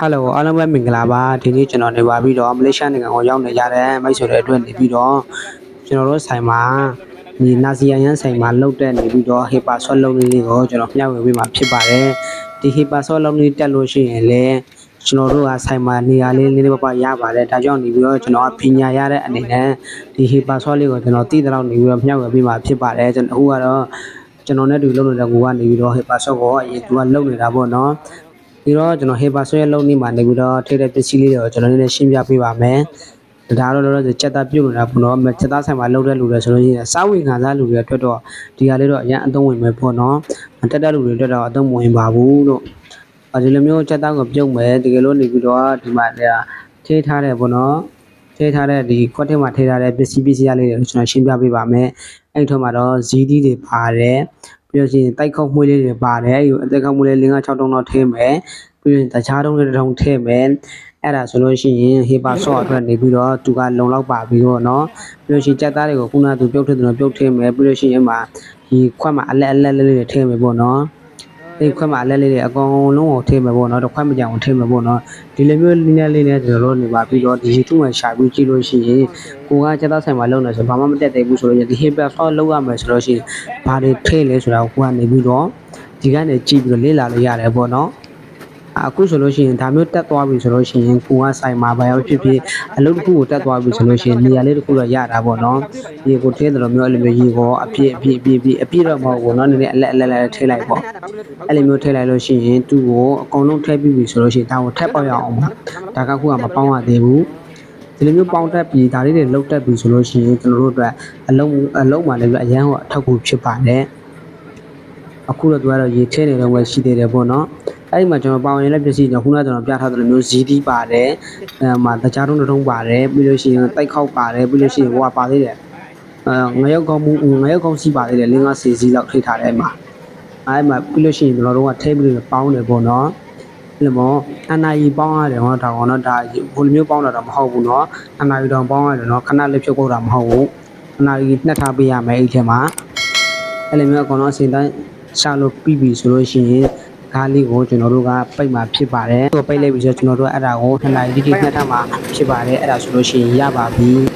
ဟယ်လိုအားလုံးပဲမင်္ဂလာပါဒီနေ့ကျွန်တော်နေပါပြီးတော့မလေးရှားနိုင်ငံကိုရောက်နေကြတဲ့မိတ်ဆွေတွေအတွက်နေပြီးတော့ကျွန်တော်တို့ဆိုင်မှာဒီနာစီယန်ရန်ဆိုင်မှာလောက်တဲ့နေပြီးတော့ဟေပါဆော့လုံးလေးကိုကျွန်တော်မျှဝေပေးမှာဖြစ်ပါတယ်ဒီဟေပါဆော့လုံးလေးတက်လို့ရှိရင်လည်းကျွန်တော်တို့ကဆိုင်မှာနေရာလေးလေးလေးပပရပါတယ်ဒါကြောင့်နေပြီးတော့ကျွန်တော်ကပညာရတဲ့အနေနဲ့ဒီဟေပါဆော့လေးကိုကျွန်တော်တည်တဲ့လောက်နေပြီးတော့မျှဝေပေးမှာဖြစ်ပါတယ်ကျွန်တော်အခုကတော့ကျွန်တော်နဲ့တူလုံနေတဲ့ကူကနေပြီးတော့ဟေပါဆော့ကိုအရင်သူကလုံနေတာပေါ့နော် ပြီးတော့ကျွန်တော် Hyper ဆွဲလုံးနေမှာနေပြီးတော့ထိတဲ့ပစ္စည်းလေးတွေကိုကျွန်တော်နည်းနည်းရှင်းပြပေးပါမယ်။ဒါတော့တော့စက်သားပြုတ်နေတာပေါ့နော်။စက်သားဆိုင်မှာလုံးတဲ့လူတွေဆိုလို့ရှိရင်စားဝင်ခံစားလူတွေအတွက်တော့ဒီဟာလေးတော့အရင်အသုံးဝင်မယ်ပေါ့နော်။တက်တဲ့လူတွေအတွက်တော့အသုံးမဝင်ပါဘူးလို့။အဲဒီလိုမျိုးစက်သားကိုပြုတ်မယ်တကယ်လို့နေပြီးတော့ဒီမှာထိထားတယ်ပေါ့နော်။ထိထားတဲ့ဒီခွက်ထဲမှာထိထားတဲ့ပစ္စည်းပစ္စည်းလေးတွေကိုကျွန်တော်ရှင်းပြပေးပါမယ်။အဲ့ဒီထက်မှာတော့ဇီးသီးတွေပါတယ်။ ပြီးလို့ရှိရင်တိုက်ခေါက်မွေးလေးတွေပါတယ်အဲ့ဒီအသက်ခေါက်မွေးလေး5 6တုံးတော့ထည့်မယ်ပြီးရင်တခြားတုံးလေးတစ်ထုံထည့်မယ်အဲ့ဒါဆိုလို့ရှိရင်ဟေပါဆော့အတွက်နေပြီးတော့သူကလုံလောက်ပါပြီးတော့เนาะပြီးလို့ရှိရင်ကြက်သားတွေကိုခုနကသူပြုတ်ထည့်တယ်လို့ပြုတ်ထည့်မယ်ပြီးလို့ရှိရင်မှာဒီခွက်မှာအလက်အလက်လေးတွေထည့်မယ်ပေါ့เนาะ အဲ့ခွက်မှာအလက်လေးတွေအကောင်လုံးကိုထည့်မယ်ပေါ့နော်တစ်ခွက်မကြအောင်ထည့်မယ်ပေါ့နော်ဒီလိုမျိုးနည်းနည်းလေးနဲ့ကျွန်တော်တို့နေပါပြီးတော့ဒီ YouTube မှာရှာပြီးကြည့်လို့ရှိရင်ကိုကကျသားဆိုင်မှာလုံနေဆိုဘာမှမတက်သေးဘူးဆိုတော့ဒီ Hipper Store လောက်ရမယ်ဆိုတော့ရှိရင်ဘာတွေထည့်လဲဆိုတာကိုကနေပြီးတော့ဒီကနေကြည့်ပြီးတော့လေ့လာလို့ရတယ်ပေါ့နော် အခုဆိုလို့ရှိရင်ဒါမျိုးတက်သွားပြီဆိုလို့ရှိရင်ကိုကဆိုင်မှာဘာရောက်ဖြစ်ဖြစ်အလုပ်တစ်ခုကိုတက်သွားပြီဆိုလို့ရှိရင်နေရာလေးတစ်ခုတော့ရတာပေါ့နော်ရေကိုထည့်တယ်လို့မျိုးအဲ့လိုမျိုးရေကိုအပြည့်အပြည့်အပြည့်အပြည့်အပြည့်တော့မဟုတ်ဘူးနော်နည်းနည်းအလက်အလက်လက်ထည့်လိုက်ပေါ့အဲ့လိုမျိုးထည့်လိုက်လို့ရှိရင်သူ့ကိုအကုန်လုံးထည့်ပြီးပြီဆိုလို့ရှိရင်ဒါကိုထပ်ပေါက်ရအောင်ပါဒါကခုကမပေါင်းရသေးဘူးဒီလိုမျိုးပေါင်းတက်ပြီးဒါလေးတွေလောက်တက်ပြီဆိုလို့ရှိရင်ကျွန်တော်တို့အတွက်အလုံးအလုံးမှလည်းအရန်ဟောအထောက်အကူဖြစ်ပါတယ်အခုတော့သူကတော့ရေထဲနေတော့ပဲရှိသေးတယ်ပေါ့နော် အဲ့ဒီမှာကျွန်တော်ပါဝင်လည်းပစ္စည်းကျွန်တော်ခုနကကျွန်တော်ပြထားသလိုမျိုးဇီးသီးပါတယ်အဲမှာတကြားတုံးတစ်ထုံးပါတယ်ပြီးလို့ရှိရင်တိုက်ခောက်ပါတယ်ပြီးလို့ရှိရင်ဟိုကပါသေးတယ်အဲငရုတ်ကောင်းမှုငရုတ်ကောင်းစီးပါသေးတယ်လင်းကားစီစီလောက်ထိထားတယ်အဲ့မှာအဲ့မှာပြီးလို့ရှိရင်ကျွန်တော်တို့ကထဲပြီးပေါင်းတယ်ပေါ့နော်အဲ့လိုမျိုးအနာရီပေါင်းရတယ်ဟောဒါကောင်တော့ဒါဘိုလိုမျိုးပေါင်းတာတော့မဟုတ်ဘူးเนาะအနာရီတော့ပေါင်းရတယ်เนาะခဏလေးဖြုတ်ဖို့တာမဟုတ်ဘူးအနာရီနှက်ထားပေးရမယ်အဲ့ဒီထဲမှာ အဲ့လိုမျိုးအကောင်လုံးအစင်တိုင်းရှာလို့ပြီးပြီဆိုလို့ရှိရင် ကားလေးကိုကျွန်တော်တို့ကပိတ်မှာဖြစ်ပါတယ်။ကိုပိတ်လိုက်ပြီဆိုတော့ကျွန်တော်တို့အဲ့ဒါကိုနှစ်နာရီတိတိနှစ်ထပ်မှာဖြစ်ပါတယ်။အဲ့ဒါဆိုလို့ရှိရင်ရပါပြီ။